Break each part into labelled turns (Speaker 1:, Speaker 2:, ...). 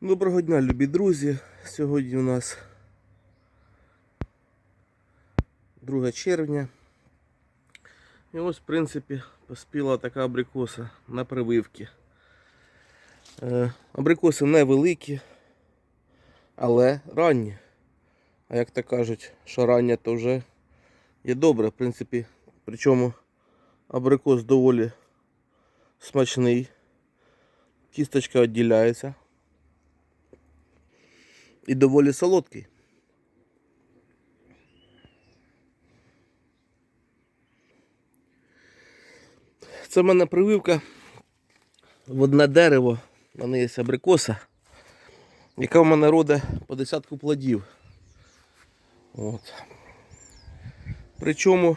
Speaker 1: Доброго дня, любі друзі. Сьогодні у нас 2 червня. І ось, в принципі, поспіла така абрикоса на прививки. Е, абрикоси невеликі, але ранні. А як то кажуть, що раннє, то вже є добре, в принципі. Причому абрикос доволі смачний. Кісточка відділяється. І доволі солодкий. Це в мене прививка в одне дерево. У мене є абрикоса, яка в мене роде по десятку плодів. От. Причому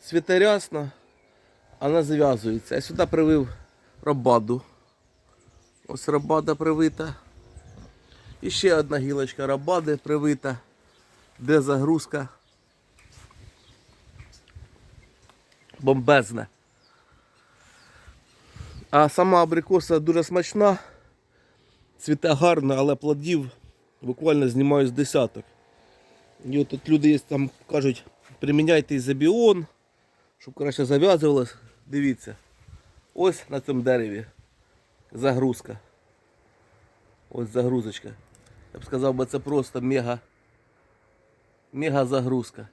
Speaker 1: цвіте рясно, вона зав'язується. Я сюди привив рабаду. Ось рабада привита. І ще одна гілочка рабади привита, де загрузка бомбезна. А сама абрикоса дуже смачна, цвіте гарно, але плодів буквально знімаю з десяток. І от тут люди є, там кажуть, приміняйте ізобіон, щоб краще зав'язувалось. Дивіться, ось на цьому дереві загрузка. Ось загрузочка. Я б сказав би, це просто мега, мега загрузка.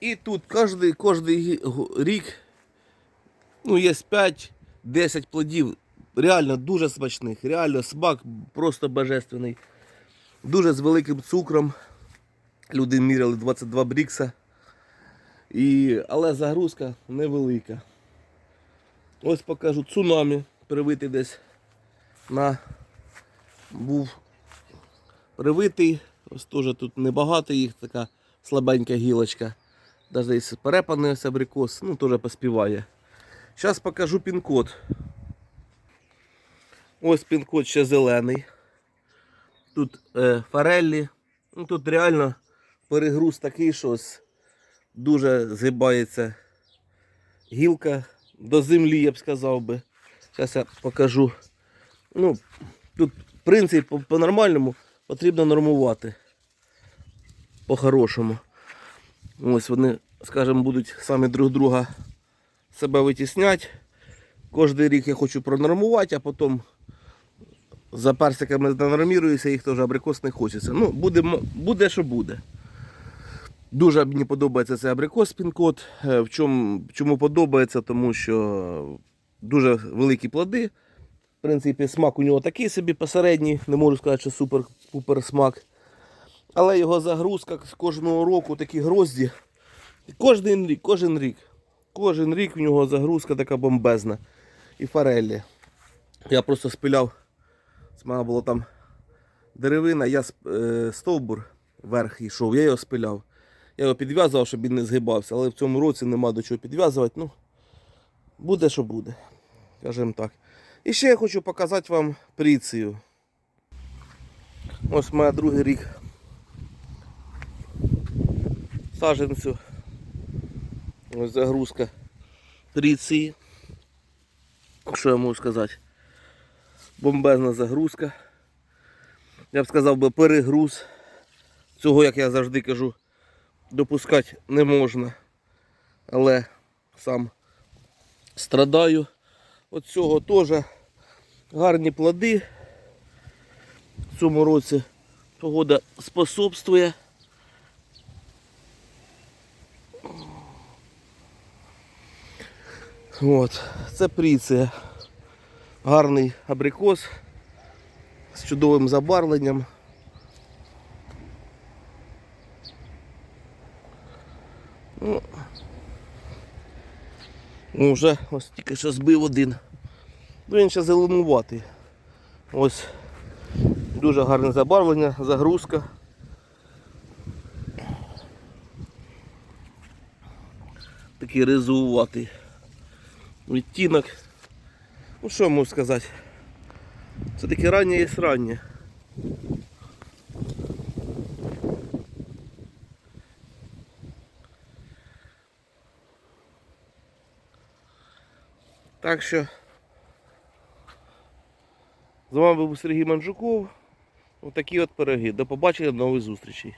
Speaker 1: І тут кожний, кожний рік ну, є 5-10 плодів. Реально дуже смачних. Реально смак просто божественний. Дуже з великим цукром. Люди міряли 22 брікса. І, але загрузка невелика. Ось покажу цунамі привитий десь на був привитий. Ось теж тут небагато їх, така слабенька гілочка. Навіть перепаний ось абрикос, ну теж поспіває. Зараз покажу пін-код. Ось пін-код ще зелений. Тут е, фореллі. Ну, тут реально перегруз такий, що ось дуже згибається гілка до землі, я б сказав би. Зараз я покажу. Ну, тут принцип по- по-нормальному потрібно нормувати. По-хорошому. Ось вони, скажімо, будуть самі друг друга себе витісняти. Кожний рік я хочу пронормувати, а потім за персиками нанорміруюся, їх теж абрикос не хочеться. Ну, буде, буде що буде. Дуже мені подобається цей абрикос пін-код. Е, В чому, чому подобається? Тому що дуже великі плоди. В принципі, смак у нього такий собі посередній, не можу сказати, що супер-пупер смак. Але його загрузка з кожного року такі грозді. Кожен рік, кожен рік. Кожен рік в нього загрузка така бомбезна. І форелі. Я просто спиляв. У мене було там деревина, я е, стовбур вверх йшов, я його спиляв. Я його підв'язував, щоб він не згибався, але в цьому році нема до чого підв'язувати. Ну, буде, що буде. Скажімо так. І ще я хочу показати вам прицію. Ось моя другий рік саженцю. Ось загрузка приції. Що я можу сказати? Бомбезна загрузка. Я б сказав би перегруз. Цього, як я завжди кажу, допускати не можна. Але сам страдаю. От цього теж гарні плоди. В цьому році погода способствує. От, це пріція. Гарний абрикос з чудовим забарвленням. Ну, вже ось тільки що збив один. Ну, він ще зеленуватий. Ось дуже гарне забарвлення, загрузка. Такий ризуватий відтінок. Ну що можу сказати? Це таке раннє є раннє. Так що З вами був Сергій Манджуков. Отакі от пироги. До побачення, до нових зустрічей.